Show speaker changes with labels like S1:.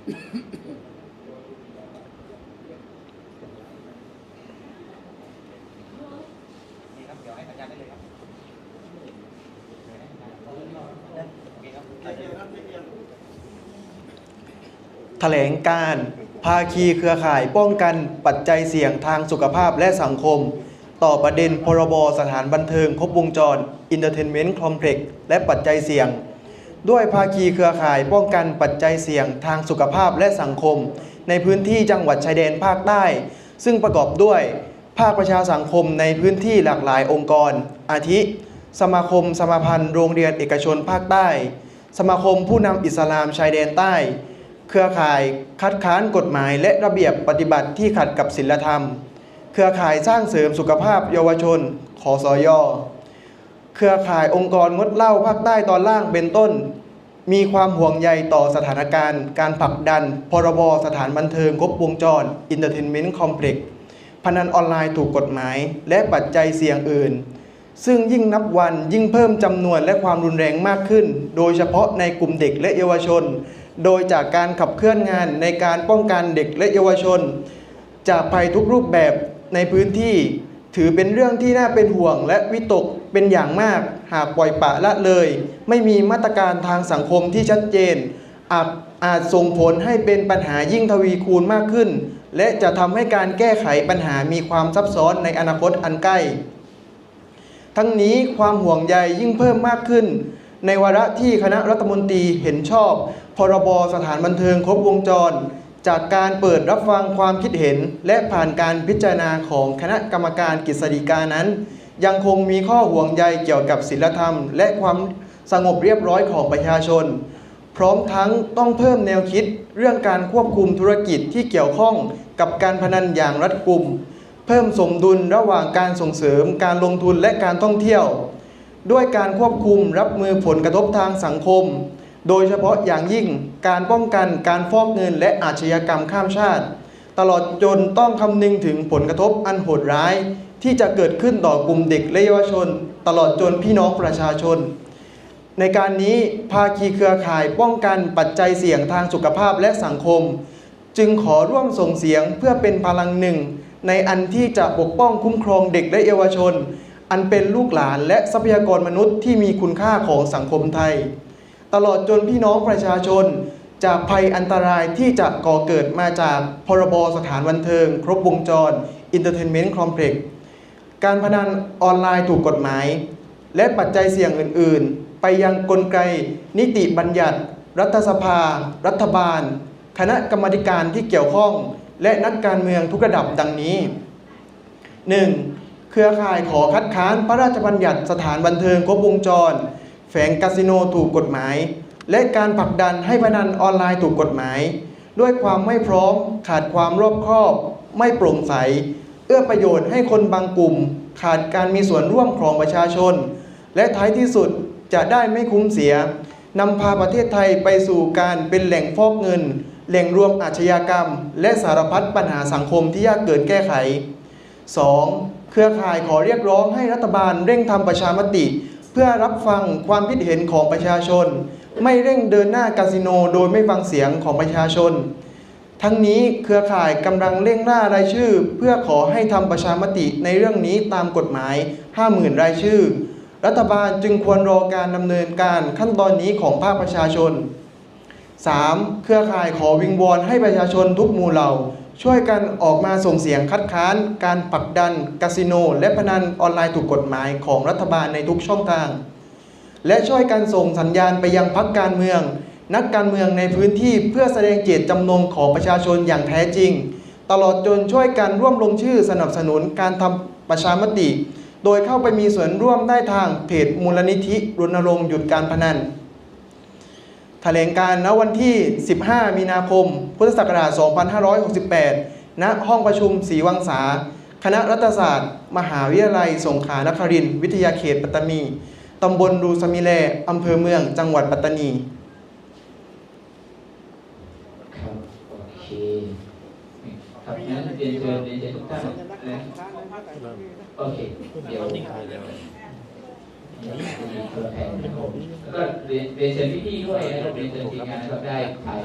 S1: นี่ครับเดี๋ยวให้สัญญาณได้เลยครับโอเคครับ
S2: แถลงการภาคีเครือข่ายป้องกันปัจจัยเสี่ยงทางสุขภาพและสังคม ต่อประเด็นพรบสถานบันเทิงครบวงจร Entertainment Complex และปัจจัยเสี่ยง ด้วยภาคีเครือข่ายป้องกันปัจจัยเสี่ยงทางสุขภาพและสังคม ในพื้นที่จังหวัดชายแดนภาคใต้ ซึ่งประกอบด้วยภาคประชาสังคมในพื้นที่หลากหลายองค์กร อาทิ สมาคมสมาพันธ์โรงเรียนเอกชนภาคใต้ สมาคมผู้นำอิสลามชายแดนใต้ เครือข่ายคัดค้านกฎหมายและระเบียบปฏิบัติที่ขัดกับศีลธรรม เครือข่ายสร้างเสริมสุขภาพเยาวชนขอสอยอ เครือข่ายองค์กรงดเหล้าภาคใต้ตอนล่างเป็นต้น มีความห่วงใยต่อสถานการณ์ การผลักดัน พรบสถานบันเทิงครบวงจร Entertainment Complex พนันออนไลน์ถูกกฎหมาย และปัจจัยเสี่ยงอื่น ซึ่งยิ่งนับวันยิ่งเพิ่มจำนวนและความรุนแรงมากขึ้น โดยเฉพาะในกลุ่มเด็กและเยาวชน โดยจากการขับเคลื่อนงานในการป้องกันเด็กและเยาวชน จากภัยทุกรูปแบบในพื้นที่ ถือเป็นเรื่องที่น่าเป็นห่วงและวิตกเป็นอย่างมาก หากปล่อยปะละเลย ไม่มีมาตรการทางสังคมที่ชัดเจน อาจอาจส่งผลให้เป็นปัญหายิ่งทวีคูณมากขึ้น และจะทำให้การแก้ไขปัญหามีความซับซ้อนในอนาคตอันใกล้ ทั้งนี้ความห่วงใยยิ่งเพิ่มมากขึ้น ในวาระที่คณะรัฐมนตรีเห็นชอบ พรบสถานบันเทิงครบวงจร จากการเปิดรับฟังความคิดเห็น และผ่านการพิจารณาของคณะกรรมการกฤษฎีกานั้น ยังคงมีข้อห่วงใยเกี่ยวกับศีลธรรม และความสงบเรียบร้อยของประชาชน พร้อมทั้งต้องเพิ่มแนวคิดเรื่องการควบคุมธุรกิจที่เกี่ยวข้องกับการพนันอย่างรัดกุม เพิ่มสมดุลระหว่างการส่งเสริมการลงทุนและการท่องเที่ยว ด้วยการควบคุมรับมือผลกระทบทางสังคม โดยเฉพาะอย่างยิ่งการป้องกันการฟอกเงินและอาชญากรรมข้ามชาติ ตลอดจนต้องคำนึงถึงผลกระทบอันโหดร้าย ที่จะเกิดขึ้นต่อกลุ่มเด็กและเยาวชน ตลอดจนพี่น้องประชาชน ในการนี้ภาคีเครือข่ายป้องกันปัจจัยเสี่ยงทางสุขภาพและสังคม จึงขอร่วมส่งเสียงเพื่อเป็นพลังหนึ่ง ในอันที่จะปกป้องคุ้มครองเด็กและเยาวชน อันเป็นลูกหลานและทรัพยากรมนุษย์ที่มีคุณค่าของสังคมไทย ตลอดจนพี่น้องประชาชน จากภัยอันตรายที่จะก่อเกิดมาจากพรบสถานบันเทิง ครบวงจร Entertainment Complex กการพนันออนไลน์ถูกกฎหมาย และปัจจัยเสี่ยงอื่น ๆ ไปยังกลไก นิติบัญญัติ รัฐสภา รัฐบาล คณะกรรมการที่เกี่ยวข้อง และนักการเมืองทุกระดับดังนี้ 1. เครือข่ายขอคัดค้านพระราชบัญญัติสถานบันเทิงครบวงจร แฝงคาสิโนถูกกฎหมาย และการผลักดันให้พนันออนไลน์ถูกกฎหมาย ด้วยความไม่พร้อมขาดความรอบคอบ ไม่โปร่งใส เอื้อประโยชน์ให้คนบางกลุ่ม ขาดการมีส่วนร่วมของประชาชน และท้ายที่สุดจะได้ไม่คุ้มเสียนำพาประเทศไทยไปสู่การเป็นแหล่งฟอกเงิน แหล่งรวมอาชญากรรม และสารพัดปัญหาสังคมที่ยากเกินแก้ไข 2. เครือข่ายขอเรียกร้องให้รัฐบาลเร่งทำประชามติ เพื่อรับฟังความคิดเห็นของประชาชน ไม่เร่งเดินหน้าคาสิโนโดยไม่ฟังเสียงของประชาชน ทั้งนี้เครือข่ายกำลังเร่งล่ารายชื่อ เพื่อขอให้ทำประชามติในเรื่องนี้ตามกฎหมาย 50,000 รายชื่อ รัฐบาลจึงควรรอการดำเนินการขั้นตอนนี้ของภาคประชาชน 3. เครือข่ายขอวิงวอนให้ประชาชนทุกหมู่เหล่า ช่วยกันออกมาส่งเสียงคัดค้าน การผลักดันคาสิโน และพนันออนไลน์ถูกกฎหมายของรัฐบาลในทุกช่องทาง และช่วยกันส่งสัญญาณไปยังพักการเมือง นักการเมืองในพื้นที่เพื่อแสดงเจตจำนงของประชาชนอย่างแท้จริง ตลอดจนช่วยกันร่วมลงชื่อสนับสนุนการทำประชามติ โดยเข้าไปมีส่วนร่วมได้ทางเพจมูลนิธิรณรงค์หยุดการพนัน แถลงการณ์ณวันที่ 15 มีนาคม พุทธศักราช 2568 ณ ห้องประชุมศรีวังสาคณะรัฐศาสตร์ มหาวิทยาลัย สงขลานครินทร์วิทยาเขตปัตตานี ตำบลรูสมิแลอำเภอเมือง จังหวัดปัตตานี
S3: ครับโอเคครับงั้นเรียนเชิญเรียนเชิญทุกท่านนะโอเค เดี๋ยว ก็เรียนเรียนเชิญพี่ๆด้วยนะครับเรียนเชิญทีมงานนะครับได้ถ่าย